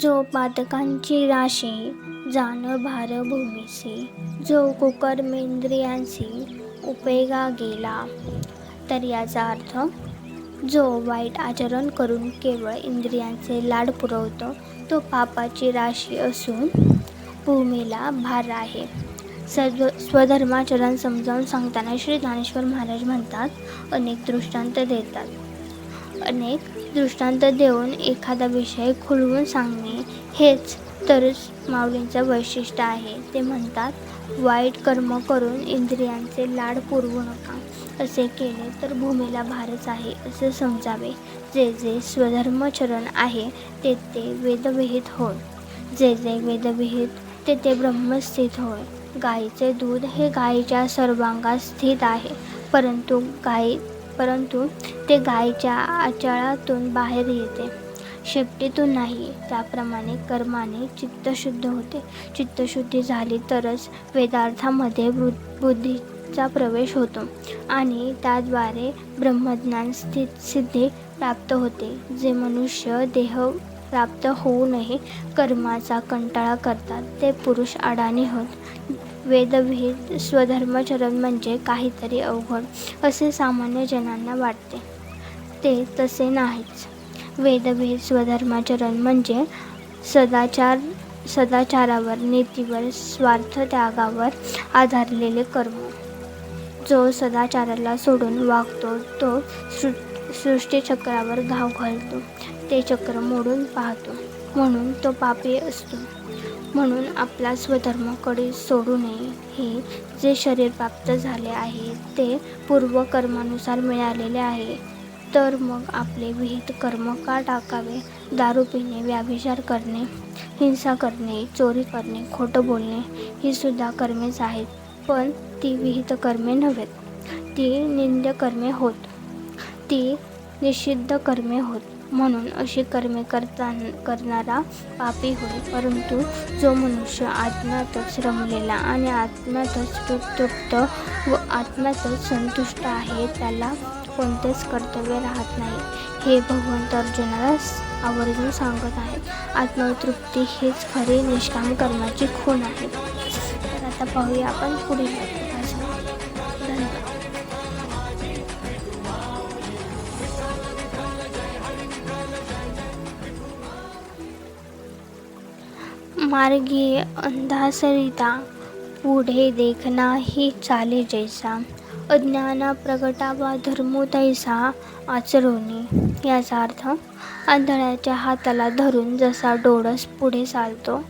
जो पातकांची राशी जाण भार भूमीसी जो कुकर्मेंद्रियांसी उपेगा गेला. तर याचा अर्थ जो वाईट आचरण करून केवळ इंद्रियांचे लाड पुरवतो तो पापाची राशी असून भूमीला भार आहे. सद्व स्वधर्माचरण समजावून सांगताना श्री ज्ञानेश्वर महाराज म्हणतात अनेक दृष्टांत देतात. अनेक दृष्टांत देऊन एखादा विषय खुलवून सांगणे हेच तरच माऊलींचं वैशिष्ट्य आहे. ते म्हणतात वाईट कर्म करून इंद्रियांचे लाड पुरवू नका. असे केले तर भूमीला भारच आहे असे समजावे. जे जे स्वधर्मचरण आहे ते ते वेदविहित होय. जे जे वेदविहित ते ते ब्रह्मस्थित होय. गाईचे दूध हे गायीच्या सर्वांगात स्थित आहे परंतु गाई परंतु ते गायीच्या आचळातून बाहेर येते. शेपटीतून नाही त्याप्रमाणे कर्माने चित्तशुद्ध होते. चित्तशुद्धी झाली तरच वेदार्थामध्ये वृ बुद्धीचा प्रवेश होतो आणि त्याद्वारे ब्रह्मज्ञान स्थित सिद्धी प्राप्त होते. जे मनुष्य देह प्राप्त होऊनही कर्माचा कंटाळा करतात ते पुरुष अडाणी होत. वेदविहित स्वधर्मचरण म्हणजे काहीतरी अवघड असे सामान्य जनांना वाटते. ते तसे नाहीच वेदविहित स्वधर्माचरण म्हणजे सदाचार सदाचारावर नीतीवर स्वार्थ त्यागावर आधारलेले कर्म. जो सदाचाराला सोडून वागतो तो सृ सृष्टीचक्रावर घाव घालतो. ते चक्र मोडून पाहतो. म्हणून तो पापी असतो. म्हणून आपला स्वधर्माकडे सोडू नये. हे जे शरीर प्राप्त झाले आहे ते पूर्वकर्मानुसार मिळालेले आहे. तर मग आपले विहित कर्म का टाकावे? दारू पिणे व्याभिचार करणे हिंसा करणे चोरी करणे खोटं बोलणे ही सुद्धा कर्मेच आहेत. पण ती विहित कर्मे नव्हेत. ती निंद्य कर्मे होत. ती निषिद्ध कर्मे होत. म्हणून अशी कर्मे करता करणारा पापी होय. परंतु जो मनुष्य आत्म्यातच रमलेला आणि आत्म्यातच तृप्त व आत्म्यातच संतुष्ट आहे त्याला कोणतेच कर्तव्य राहत नाही. हे भगवंत अर्जुनाला आवर्जून सांगत आहे. आत्मतृप्ती हीच खरी निष्काम कर्माची खूण आहे. तर आता पाहूया आपण पुढील मार्गी अंधासरिता पुढे देखना ही चाले जैसा. अज्ञाना प्रगटावा धर्मो तैसा आचरणी याचा अर्थ आंधळ्याच्या हाताला धरून जसा डोळस पुढे चालतो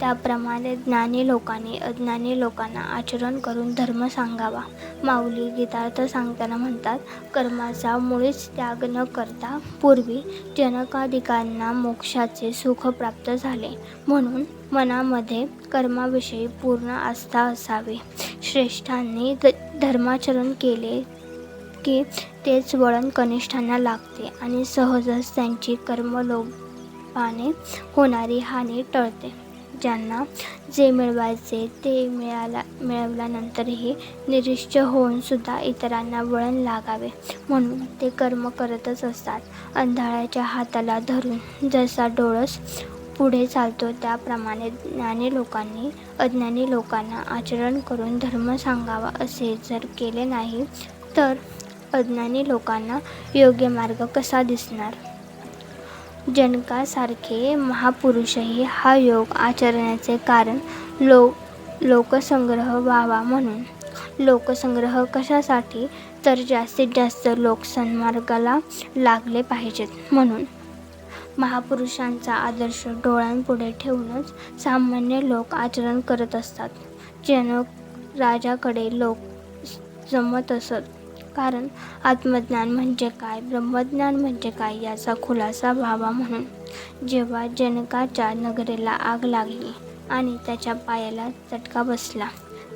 त्याप्रमाणे ज्ञानी लोकांनी अज्ञानी लोकांना आचरण करून धर्म सांगावा. माऊली गीतार्थ सांगताना म्हणतात कर्माचा मुळीच त्याग न करता पूर्वी जनकाधिकांना मोक्षाचे सुख प्राप्त झाले. म्हणून मनामध्ये कर्माविषयी पूर्ण आस्था असावी. श्रेष्ठांनी ध धर्माचरण केले की तेच वळण कनिष्ठांना लागते आणि सहजच त्यांची कर्मलोभाने होणारी हानी टळते. ज्यांना जे मिळवायचे ते मिळाला मिळवल्यानंतरही निरिष्ठ होऊन सुद्धा इतरांना वळण लागावे. म्हणून ते कर्म करतच असतात. अंधाळ्याच्या हाताला धरून जसा डोळस पुढे चालतो त्याप्रमाणे ज्ञानी लोकांनी अज्ञानी लोकांना आचरण करून धर्म सांगावा असे जर केले नाही तर अज्ञानी लोकांना योग्य मार्ग कसा दिसणार? जनकासारखे महापुरुषही हा योग आचरण्याचे कारण लो लोकसंग्रह व्हावा म्हणून. लोकसंग्रह कशासाठी? तर जास्तीत जास्त लोक सन्मार्गाला लागले पाहिजेत म्हणून. महापुरुषांचा आदर्श डोळ्यांपुढे ठेवूनच सामान्य लोक आचरण करत असतात. जनक राजाकडे लोक जमत असत. कारण आत्मज्ञान म्हणजे काय? ब्रह्मज्ञान म्हणजे काय याचा खुलासा व्हावा म्हणून. जेव्हा जनकाच्या नगरेला आग लागली आणि त्याच्या पायाला चटका बसला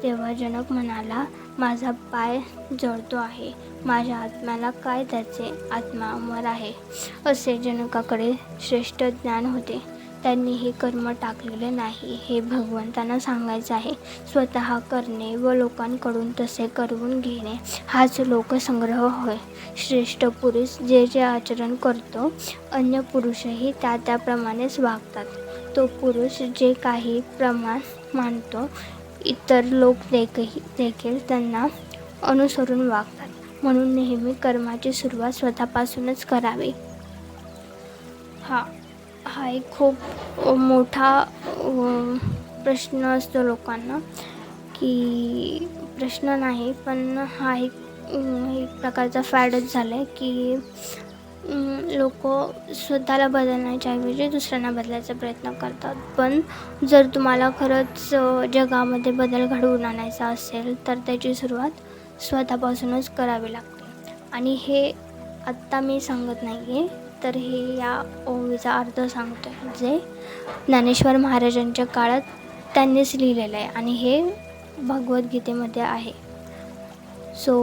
तेव्हा जनक म्हणाला माझा पाय जळतो आहे. माझ्या आत्म्याला काय त्याचे आत्मा अमर आहे? असे जनकाकडे श्रेष्ठ ज्ञान होते. त्यांनी हे कर्म टाकलेले नाही हे भगवंतांना सांगायचं आहे. स्वतः करणे व लोकांकडून तसे करवून घेणे हाच लोकसंग्रह होय. श्रेष्ठ पुरुष जे जे आचरण करतो अन्य पुरुषही त्या त्याप्रमाणेच वागतात. तो पुरुष जे काही प्रमाण मानतो इतर लोक देखही देखील त्यांना अनुसरून वागतात. म्हणून नेहमी कर्माची सुरुवात स्वतःपासूनच करावी. हा. हा एक खूप मोठा प्रश्न असतो लोकांना की प्रश्न नाही पण हा एक एक प्रकारचा फॅडच झाला आहे की लोक स्वतःला बदलण्याच्या ऐवजी दुसऱ्यांना बदलायचा प्रयत्न करतात. पण जर तुम्हाला खरंच जगामध्ये बदल घडवून आणायचा असेल तर त्याची सुरुवात स्वतःपासूनच करावी लागते. आणि हे आत्ता मी सांगत नाही आहे तर हे या ओवीचा अर्थ सांगतो आहे जे ज्ञानेश्वर महाराजांच्या काळात त्यांनीच लिहिलेलं आहे आणि हे भगवद्गीतेमध्ये आहे. सो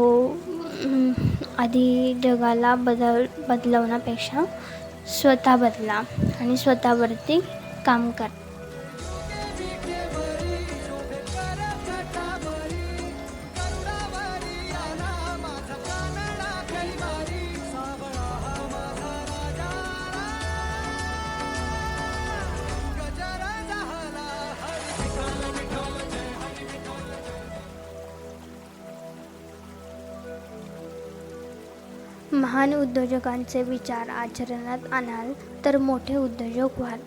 आधी जगाला बदल बदलवण्यापेक्षा स्वतः बदला आणि स्वतःवरती काम करा महान उद्योजकांचे विचार आचरणात आणाल तर मोठे उद्योजक व्हाल.